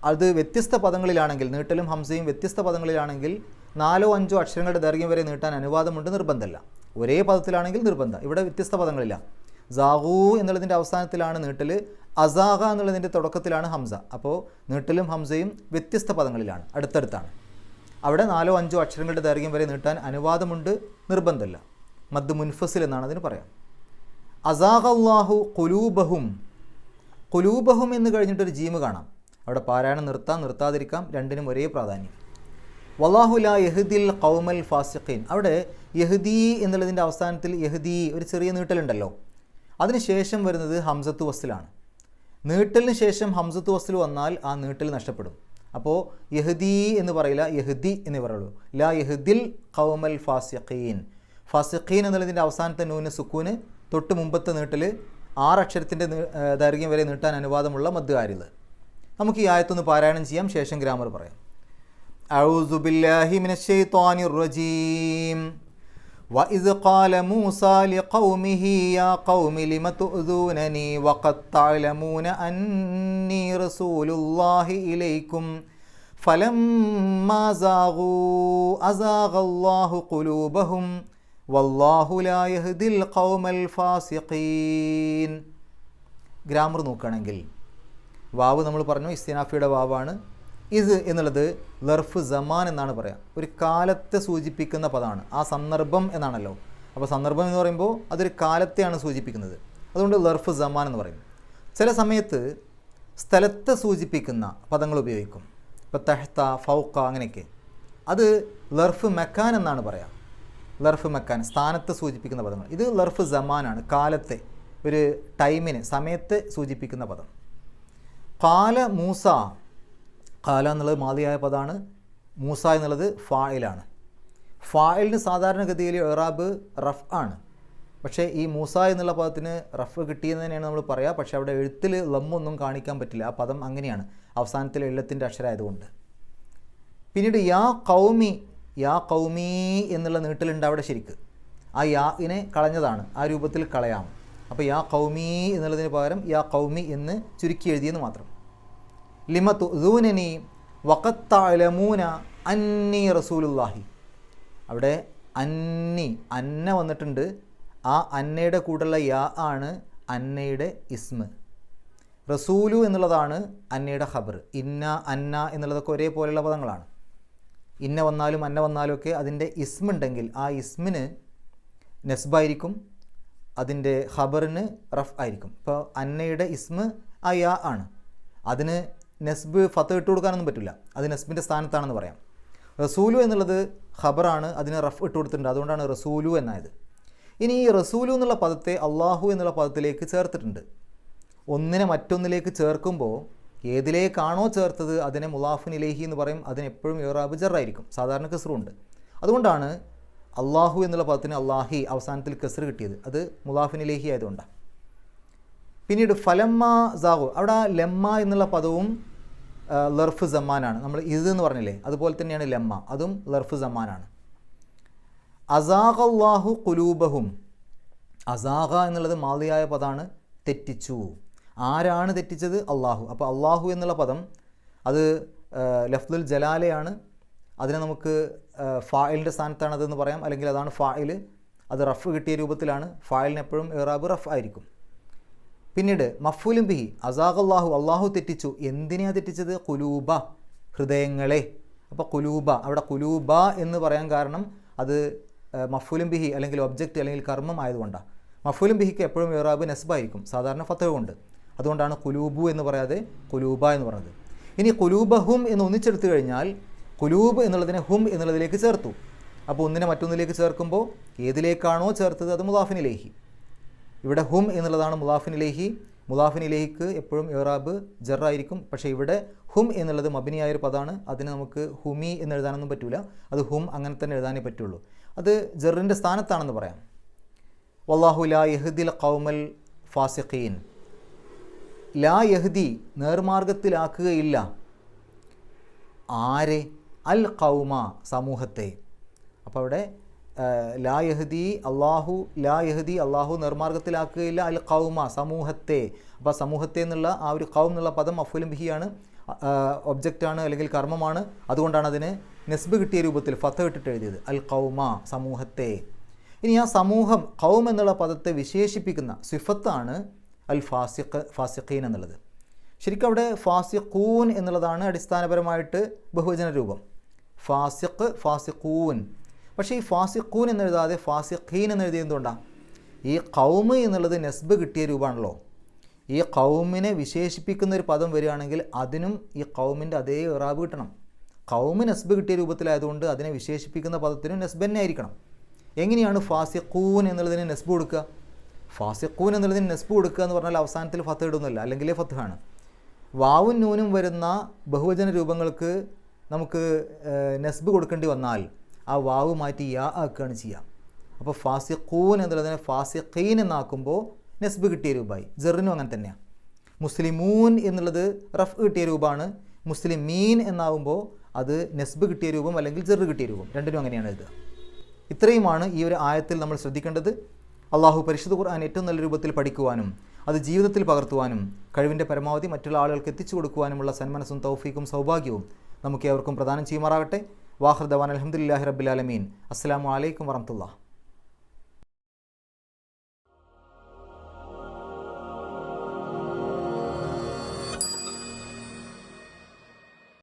അത് വ്യത്യസ്ത പദങ്ങളിലാണെങ്കിൽ നീട്ടലും ഹംസയും വ്യത്യസ്ത പദങ്ങളിലാണെങ്കിൽ നാലോ അഞ്ചോ അക്ഷരങ്ങളുടെ ദൈർഘ്യം വരെ നീട്ടാൻ അനുവാദമുണ്ട് നിർബന്ധമല്ല. ഒരേ പദത്തിലാണെങ്കിൽ നിർബന്ധം. ഇവിടെ വ്യത്യസ്ത പദങ്ങളില്ല. സാഹൂ എന്നുള്ളതിന്റെ അവസാനത്തിലാണ് നീട്ടൽ അസാഹ എന്നുള്ളതിന്റെ തുടക്കത്തിലാണ് ഹംസ. അപ്പോൾ നീട്ടലും ഹംസയും വ്യത്യസ്ത പദങ്ങളിലാണ് അടുത്തടുത്താണ്. അവിടെ നാലോ അഞ്ചോ അക്ഷരങ്ങളുടെ ദൈർഘ്യം വരെ നീട്ടാൻ അനുവാദമുണ്ട് നിർബന്ധമല്ല. മദ് മുൻഫസിൽ എന്നാണ് അതിന് പറയാം. അസാഹല്ലാഹു കുലൂബഹും കുലൂബഹും എന്ന് കഴിഞ്ഞിട്ടൊരു ജീമ് കാണാം. അവിടെ പാരായണം നിർത്താം നിർത്താതിരിക്കാം രണ്ടിനും ഒരേ പ്രാധാന്യം. വല്ലാഹു ലാ യഹദിൽ കൗമൽ ഫാസിഖീൻ. അവിടെ യഹദി എന്നുള്ളതിന്റെ അവസാനത്തിൽ യഹദി ഒരു ചെറിയ നീട്ടലുണ്ടല്ലോ. അതിനുശേഷം വരുന്നത് ഹംസത്ത് വസ്ലാണ് നീട്ടലിന് ശേഷം ഹംസത്ത് വസ്റ്റിൽ വന്നാൽ ആ നീട്ടൽ നഷ്ടപ്പെടും. അപ്പോൾ യഹദി എന്ന് പറയില്ല യഹദി എന്ന് പറയുള്ളൂ. ലാ യഹദിൽ കൗമൽ ഫാസിഖീൻ. ഫാസിഖീൻ എന്നുള്ളതിന്റെ അവസാനത്തെ നൂന് സുക്കൂന് തൊട്ട് മുമ്പത്തെ നീട്ടൽ ആറക്ഷരത്തിൻ്റെ ദൈർഘ്യം വരെ നീട്ടാൻ അനുവാദമുള്ള മദ്ദുകാരിൽ നമുക്ക് ഈ ആയത്തൊന്ന് പാരായണം ചെയ്യാം ശേഷം ഗ്രാമർ പറയാം أعوذ بالله من الشيطان الرجيم وإذ قال موسى لقومه يا قوم لم تؤذونني وقد تعلمون أني رسول الله إليكم فلما زاغوا أزاغ الله قلوبهم ഖൗമൽ ഫാസിഖീൻ. ഗ്രാമർ നോക്കുകയാണെങ്കിൽ വാവ് നമ്മൾ പറഞ്ഞു ഇസ്തിനാഫിയുടെ വാവാണ്. ഇത് എന്നുള്ളത് ലർഫ് ജമാൻ എന്നാണ് പറയുക ഒരു കാലത്തെ സൂചിപ്പിക്കുന്ന പദമാണ്. ആ സന്ദർഭം എന്നാണല്ലോ. അപ്പോൾ സന്ദർഭം എന്ന് പറയുമ്പോൾ അതൊരു കാലത്തെയാണ് സൂചിപ്പിക്കുന്നത്. അതുകൊണ്ട് ലർഫ് ജമാൻ എന്ന് പറയും. ചില സമയത്ത് സ്ഥലത്തെ സൂചിപ്പിക്കുന്ന പദങ്ങൾ ഉപയോഗിക്കും. ഇപ്പോൾ തഹ്ത ഫൗക്ക അങ്ങനെയൊക്കെ. അത് ലർഫ് മെക്കാൻ എന്നാണ് പറയാം. ലർഫ് മെക്കാൻ സ്ഥാനത്തെ സൂചിപ്പിക്കുന്ന പദങ്ങൾ. ഇത് ലർഫ് ജമാനാണ് കാലത്തെ ഒരു ടൈമിന് സമയത്തെ സൂചിപ്പിക്കുന്ന പദം. കാല മൂസ കാല എന്നുള്ളത് മാതിയായ പദമാണ് മൂസ എന്നുള്ളത് ഫായിലാണ്. ഫായിലിന് സാധാരണഗതിയിൽ എറാബ് റഫ് ആണ്. പക്ഷേ ഈ മൂസ എന്നുള്ള പദത്തിന് റഫ് കിട്ടിയെന്ന് തന്നെയാണ് നമ്മൾ പറയുക പക്ഷേ അവിടെ എഴുത്തിൽ ലമ്മൊന്നും കാണിക്കാൻ പറ്റില്ല. ആ പദം അങ്ങനെയാണ്. അവസാനത്തിൽ എഴുത്തിന്റെ അക്ഷരമായതുകൊണ്ട് പിന്നീട് യാ കൗമി യാ കൗമീ എന്നുള്ള നീട്ടലുണ്ട് അവിടെ ശരിക്ക്. ആ യാഇനെ കളഞ്ഞതാണ്. ആ രൂപത്തിൽ കളയാം. അപ്പോൾ യാ കൗമീ എന്നുള്ളതിന് പകരം യാ കൗമി എന്ന് ചുരുക്കി എഴുതിയെന്ന് മാത്രം. ലിമ തുദൂനനി വക്കത്താലമൂന അന്നി റസൂലുല്ലാഹി അവിടെ അന്നി അന്ന വന്നിട്ടുണ്ട്. ആ അന്നയുടെ കൂടെയുള്ള യാ ആണ് അന്നയുടെ ഇസ്മ്. റസൂലു എന്നുള്ളതാണ് അന്നയുടെ ഖബർ. ഇന്ന അന്ന എന്നുള്ളതൊക്കെ ഒരേപോലെയുള്ള പദങ്ങളാണ്. ഇന്ന വന്നാലും അന്ന വന്നാലും ഒക്കെ അതിന്റെ ഇസ്മുണ്ടെങ്കിൽ ആ ഇസ്മിന് നെസ്ബായിരിക്കും അതിന്റെ ഖബറിന് റഫ് ആയിരിക്കും. ഇപ്പോൾ അന്നയുടെ ഇസ്മ് ആ യാ ആണ്. അതിന് നെസ്ബ് ഫത്ത് ഇട്ട് കൊടുക്കാനൊന്നും പറ്റില്ല. അത് നെസ്ബിന്റെ സ്ഥാനത്താണെന്ന് പറയാം. റസൂലു എന്നുള്ളത് ഖബറാണ് അതിന് റഫ് ഇട്ട് കൊടുത്തിട്ടുണ്ട്. അതുകൊണ്ടാണ് റസൂലു എന്നായത്. ഇനി ഈ റസൂലു എന്നുള്ള പദത്തെ അള്ളാഹു എന്നുള്ള പദത്തിലേക്ക് ചേർത്തിട്ടുണ്ട്. ഒന്നിനെ മറ്റൊന്നിലേക്ക് ചേർക്കുമ്പോൾ ഏതിലേക്കാണോ ചേർത്തത് അതിനെ മുലാഫുനിലേഹി എന്ന് പറയും അതിനെപ്പോഴും ഇറാബ് ജറായിരിക്കും സാധാരണ കസറുണ്ട് അതുകൊണ്ടാണ് അള്ളാഹു എന്നുള്ള പദത്തിന് അള്ളാഹി അവസാനത്തിൽ കസർ കിട്ടിയത്. അത് മുലാഫിനിലേഹി ആയതുകൊണ്ടാണ് പിന്നീട് ഫലമ്മ സാഹു അവിടെ ലെമ്മ എന്നുള്ള പദവും ലർഫ് സമ്മാനാണ്. നമ്മൾ ഇത് എന്ന് പറഞ്ഞില്ലേ അതുപോലെ തന്നെയാണ് ലെമ്മ. അതും ലർഫ് അസാഖ അസാഖല്ലാഹു കുലൂബഹും അസാഖ എന്നുള്ളത് മാതിയായ പദമാണ് തെറ്റിച്ചു. ആരാണ് തെറ്റിച്ചത്? അള്ളാഹു അപ്പോൾ അള്ളാഹു എന്നുള്ള പദം അത് ലഫ്ദുൽ ജലാലയാണ്. അതിനെ നമുക്ക് ഫായിലിന്റെ സ്ഥാനത്താണ് അതെന്ന് പറയാം. അല്ലെങ്കിൽ അതാണ് ഫായിൽ അത് റഫ് കിട്ടിയ രൂപത്തിലാണ്. ഫായിലിന് എപ്പോഴും ഇറാബ് റഫ് ആയിരിക്കും. പിന്നീട് മഫൂലും ബിഹി. അസാഖ് അള്ളാഹു അള്ളാഹു തെറ്റിച്ചു. എന്തിനെയാണ് തെറ്റിച്ചത്? കുലൂബ ഹൃദയങ്ങളെ. അപ്പോൾ കുലൂബ അവിടെ കുലൂബ എന്ന് പറയാൻ കാരണം അത് മഫൂലും ബിഹി അല്ലെങ്കിൽ ഒബ്ജക്റ്റ് അല്ലെങ്കിൽ കർമ്മം ആയതുകൊണ്ടാണ് മഫൂലും ബിഹിക്ക് എപ്പോഴും ഇറാബ് നെസ്ബായിരിക്കും. സാധാരണ ഫത്തഹ കൊണ്ട് അതുകൊണ്ടാണ് കുലൂബു എന്ന് പറയാതെ കുലൂബ എന്ന് പറഞ്ഞത്. ഇനി കുലൂബ ഹും എന്ന് ഒന്നിച്ചെടുത്തു കഴിഞ്ഞാൽ കുലൂബ് എന്നുള്ളതിനെ ഹും എന്നുള്ളതിലേക്ക് ചേർത്തു. അപ്പോൾ ഒന്നിനെ മറ്റൊന്നിലേക്ക് ചേർക്കുമ്പോൾ ഏതിലേക്കാണോ ചേർത്തത്? അത് മുലാഫിനിലേഹി ഇവിടെ ഹും എന്നുള്ളതാണ് മുലാഫിനിലേഹി മുദാഫിനിലേഹിക്ക് എപ്പോഴും ഇറാബ് ജറായിരിക്കും. പക്ഷേ ഇവിടെ ഹും എന്നുള്ളത് മബിനിയായൊരു പദമാണ് അതിന് നമുക്ക് ഹുമി എന്ന് എഴുതാനൊന്നും പറ്റില്ല അത് ഹും അങ്ങനെ തന്നെ എഴുതാനേ പറ്റുള്ളൂ. അത് ജറിന്റെ സ്ഥാനത്താണെന്ന് പറയാം. വല്ലാഹു ലാ യഹ്ദിൽ കൗമൽ ഫാസിഖീൻ. ലാ യഹ്ദി നേർമാർഗത്തിലാക്കുകയില്ല. ആരെ? അൽ കൗമ സമൂഹത്തെ. അപ്പോൾ അവിടെ ലാ യഹദി അള്ളാഹു ലാ യഹദി അള്ളാഹു നിർമാർഗത്തിലാക്കുകയില്ല അൽ കൗമ സമൂഹത്തെ. അപ്പോൾ സമൂഹത്തെ എന്നുള്ള ആ ഒരു കൗം എന്നുള്ള പദം അഫുലും ബിഹിയാണ് ഒബ്ജക്റ്റാണ് അല്ലെങ്കിൽ കർമ്മമാണ്. അതുകൊണ്ടാണ് അതിന് നെസ്ബ് കിട്ടിയ രൂപത്തിൽ ഫത്ത് ഇട്ടിട്ട് എഴുതിയത്. അൽ കൗമ സമൂഹത്തെ. ഇനി ആ സമൂഹം കൗം എന്നുള്ള പദത്തെ വിശേഷിപ്പിക്കുന്ന സിഫത്താണ് അൽ ഫാസിഖ് ഫാസിഖീൻ എന്നുള്ളത്. ശരിക്കും അവിടെ ഫാസിഖൂൻ എന്നുള്ളതാണ് അടിസ്ഥാനപരമായിട്ട് ബഹുവചന രൂപം. ഫാസിഖ് ഫാസിഖൂൻ. പക്ഷേ ഈ ഫാസിഖൂൻ എന്നെഴുതാതെ ഫാസിഖീൻ എന്നെഴുതിയതുകൊണ്ടാണ് ഈ കൗമ് എന്നുള്ളത് നെസ്ബ് കിട്ടിയ രൂപമാണല്ലോ. ഈ കൗമിനെ വിശേഷിപ്പിക്കുന്ന ഒരു പദം വരികയാണെങ്കിൽ അതിനും ഈ കൗമിന്റെ അതേ ഇറാബ് കിട്ടണം. കൗമ് നെസ്ബ് കിട്ടിയ രൂപത്തിലായതുകൊണ്ട് അതിനെ വിശേഷിപ്പിക്കുന്ന പദത്തിനും നെസ്ബ് തന്നെ ആയിരിക്കണം എങ്ങനെയാണ് ഫാസിഖൂൻ എന്നുള്ളതിന് നെസ്ബ് കൊടുക്കുക? ഫാസിഖൂൻ എന്നുള്ളതിന് നെസ്ബ് കൊടുക്കുക എന്ന് പറഞ്ഞാൽ അവസാനത്തിൽ ഫത്ത് ഇടുന്നില്ല അല്ലെങ്കിൽ ഫത്താണ് വാവും നൂനും വരുന്ന ബഹുവചന രൂപങ്ങൾക്ക് നമുക്ക് നെസ്ബ് കൊടുക്കേണ്ടി വന്നാൽ ആ വാവ് മാറ്റി യാ ആക്കുകയാണ് ചെയ്യാം. അപ്പോൾ ഫാസിഖൂൻ എന്നുള്ളതിനെ ഫാസിഖീൻ എന്നാക്കുമ്പോൾ നെസ്ബ് കിട്ടിയ രൂപമായി. ജെറിനും അങ്ങനെ തന്നെയാണ് മുസ്ലിമൂൻ എന്നുള്ളത് റഫ് കിട്ടിയ രൂപമാണ്. മുസ്ലിം മീൻ എന്നാവുമ്പോൾ അത് നെസ്ബ് കിട്ടിയ രൂപം അല്ലെങ്കിൽ ജെറ് കിട്ടിയ രൂപം. രണ്ടിനും അങ്ങനെയാണ് ഇത് ഇത്രയുമാണ് ഈ ഒരു ആയത്തിൽ നമ്മൾ ശ്രദ്ധിക്കേണ്ടത്. അള്ളാഹു പരിശുദ്ധ ഖുർആൻ ഏറ്റവും നല്ല രൂപത്തിൽ പഠിക്കുവാനും അത് ജീവിതത്തിൽ പകർത്തുവാനും കഴിവിന്റെ പരമാവധി മറ്റുള്ള ആളുകൾക്ക് എത്തിച്ചു കൊടുക്കുവാനുമുള്ള സന്മനസ്സും തൗഫീക്കും സൗഭാഗ്യവും നമുക്ക് ഏവർക്കും പ്രദാനം ചെയ്യുമാറാകട്ടെ. വാഹൃദവാൻ അലഹമുല്ലാഹി റബ്ബിലാലമീൻ അസ്സാം വലൈക്കും വറഹമുല്ല